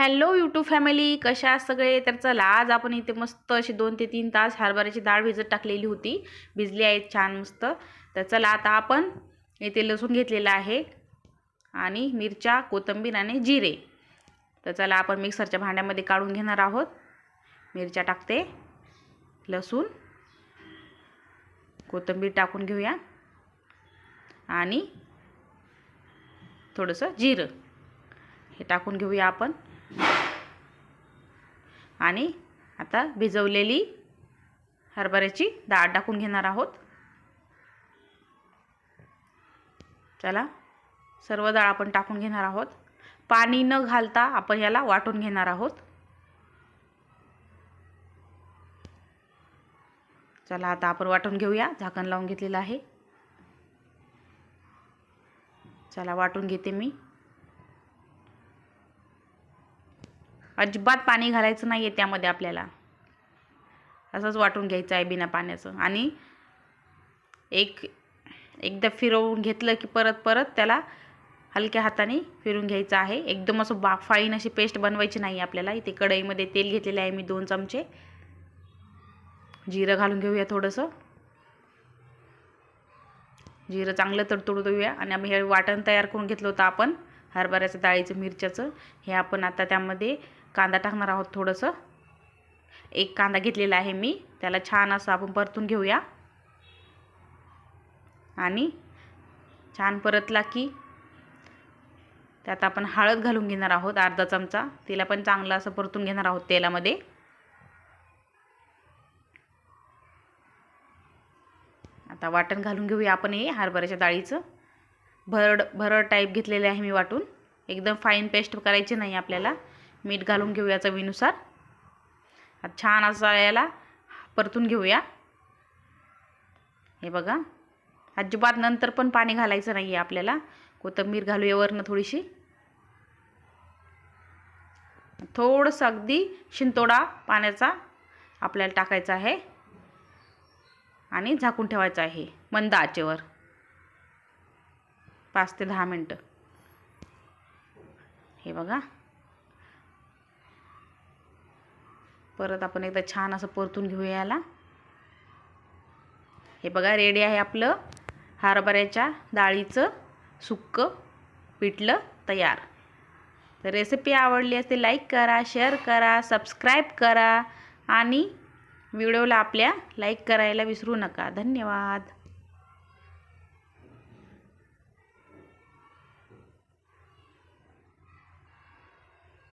Hello YouTube family कशा सगळे? तर चला आज आपण इथे मस्त अशी दोन ते तीन तास हरभऱ्याची डाळ भिजत टाकलेली होती. भिजली आहे छान मस्त. तर चला आता आपण इथे लसूण घेतलेला आहे आणि मिरच्या कोथिंबीर आणि जिरे. तर चला आपण मिक्सरच्या भांड्यामध्ये काढून घेणार आहोत. मिरच्या टाकते लसूण कोथिंबीर टाकून घेऊया आणि थोडंसं जिरं. हे टाकून घेऊया आपण. आणि आता भिजवलेली हरभऱ्याची डाळ टाकून घेणार आहोत. चला सर्व डाळ आपण टाकून घेणार आहोत. पाणी न घालता आपण याला वाटून घेणार आहोत. चला आता आपण वाटून घेऊया. झाकण लावून घेतलेलं आहे. चला वाटून घेते मी. अजिबात पाणी घालायचं नाही आहे त्यामध्ये आपल्याला. असंच वाटून घ्यायचं आहे बिना पाण्याचं. आणि एक एकदा फिरवून घेतलं की परत परत त्याला हलक्या हाताने फिरून घ्यायचं आहे. एकदम असं बाफाईन अशी पेस्ट बनवायची नाही आपल्याला. इथे कढईमध्ये तेल घेतलेले आहे मी दोन चमचे. जिरं घालून घेऊया थोडंसं. जिरं चांगलं तडतडू देऊया. आणि आम्ही हे वाटण तयार करून घेतलं होतं आपण. हरभऱ्याचं डाळीचं मिरच्याचं हे आपण आता त्यामध्ये कांदा टाकणार आहोत थोडंसं. एक कांदा घेतलेला आहे मी. त्याला छान असं आपण परतून घेऊया. आणि छान परतला की त्यात आपण हळद घालून घेणार आहोत अर्धा चमचा. तिला पण चांगलं असं परतून घेणार आहोत तेलामध्ये. आता वाटण घालून घेऊया आपण हे हरभऱ्याच्या डाळीचं. भरड भरड टाईप घेतलेले आहे मी वाटून. एकदम फाईन पेस्ट करायची नाही आपल्याला. मीठ घालून घेऊया चवीनुसार. छान असा याला परतून घेऊया. हे बघा. अजिबात नंतर पण पाणी घालायचं नाही आहे आपल्याला. कोथंबीर घालूया वरनं थोडीशी. थोडंसं अगदी शिंतोडा पाण्याचा आपल्याला टाकायचा आहे. आणि झाकून ठेवायचं आहे मंद आचेवर. पाच ते दहा मिनटं. हे बघा. परत आपण एकदा छान असं परतून घेऊया याला. हे बघा रेडी आहे आपलं हरभऱ्याच्या डाळीचं सुक्कं पिठलं तयार. तर रेसिपी आवडली असते लाईक करा शेअर करा सबस्क्राईब करा आणि व्हिडिओला आपल्या लाईक करायला विसरू नका. धन्यवाद.